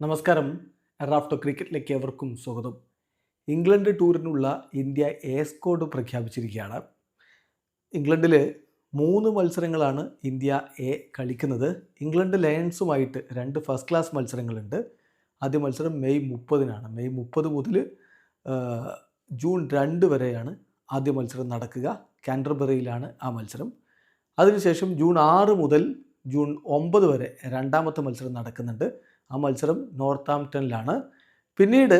നമസ്കാരം. റാഫ്റ്റോ ക്രിക്കറ്റിലേക്ക് ഏവർക്കും സ്വാഗതം. ഇംഗ്ലണ്ട് ടൂറിനുള്ള ഇന്ത്യ എ സ്കോഡ് പ്രഖ്യാപിച്ചിരിക്കുകയാണ്. ഇംഗ്ലണ്ടിൽ മൂന്ന് മത്സരങ്ങളാണ് ഇന്ത്യ എ കളിക്കുന്നത്. ഇംഗ്ലണ്ട് ലയൺസുമായിട്ട് രണ്ട് ഫസ്റ്റ് ക്ലാസ് മത്സരങ്ങളുണ്ട്. ആദ്യ മത്സരം മെയ് മുപ്പതിനാണ്. മെയ് മുപ്പത് മുതൽ ജൂൺ രണ്ട് വരെയാണ് ആദ്യ മത്സരം നടക്കുക. കാൻഡർബറിയിലാണ് ആ മത്സരം. അതിനുശേഷം ജൂൺ ആറ് മുതൽ ജൂൺ ഒമ്പത് വരെ രണ്ടാമത്തെ മത്സരം നടക്കുന്നുണ്ട്. ആ മത്സരം നോർത്താംപ്റ്റണിലാണ് പിന്നീട്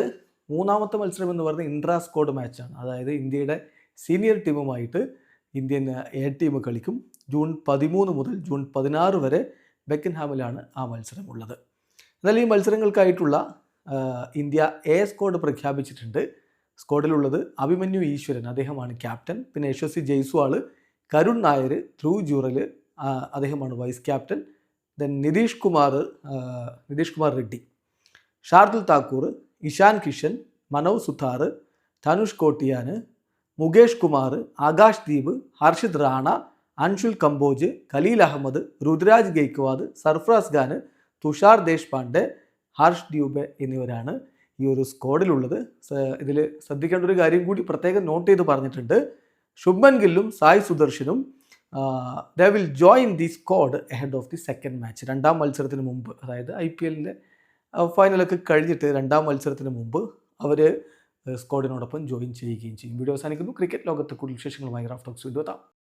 മൂന്നാമത്തെ മത്സരം എന്ന് പറയുന്നത് ഇൻട്രാ സ്കോഡ് മാച്ചാണ്. അതായത് ഇന്ത്യയുടെ സീനിയർ ടീമുമായിട്ട് ഇന്ത്യൻ എ ടീം കളിക്കും. ജൂൺ പതിമൂന്ന് മുതൽ ജൂൺ പതിനാറ് വരെ ബെക്കൻഹാമിലാണ് ആ മത്സരമുള്ളത്. എന്നാൽ ഈ മത്സരങ്ങൾക്കായിട്ടുള്ള ഇന്ത്യ എ സ്കോഡ് പ്രഖ്യാപിച്ചിട്ടുണ്ട്. സ്കോഡിലുള്ളത് അഭിമന്യു ഈശ്വരൻ അദ്ദേഹമാണ് ക്യാപ്റ്റൻ. പിന്നെ യശസ്വി ജയ്സ്വാൾ കരുൺ നായർ ധ്രുവ് ജൂറൽ അദ്ദേഹമാണ് vice captain. Then Nitish Kumar Nitish Kumar Reddy. Shardul Thakur Ishan Kishan Manoj Suthar Dhanush Kotian Mukesh Kumar Akash Deep Harshit Rana Anshul Kamboj Khaleel Ahmed Ruturaj Gaikwad Sarfaraz Khan Tushar Deshpande Harsh Dubey എന്നിവരാണ് ഈ ഒരു സ്ക്വാഡിലുള്ളത്. ഇതിൽ ശ്രദ്ധിക്കേണ്ട ഒരു കാര്യം കൂടി പ്രത്യേകം not ചെയ്ത് പറഞ്ഞിട്ടുണ്ട്. ശുഭൻ ഗില്ലും Sai സുദർശനും they will join the squad ahead of the second match രണ്ടാം മത്സരത്തിന് മുമ്പ് അതായത് ഐ പി എല്ലിന്റെ ഫൈനലൊക്കെ കഴിഞ്ഞിട്ട് രണ്ടാം മത്സരത്തിന് മുമ്പ് അവർ സ്ക്വാഡിനോടൊപ്പം ജോയിൻ ചെയ്യുകയും ചെയ്യും. വീഡിയോ അവസാനിക്കുന്നു. ക്രിക്കറ്റ് ലോകത്തെ കൂടുതൽ വിശേഷങ്ങളുമായി റാഫ്റ്റോക്സ് വീണ്ടും എത്താം.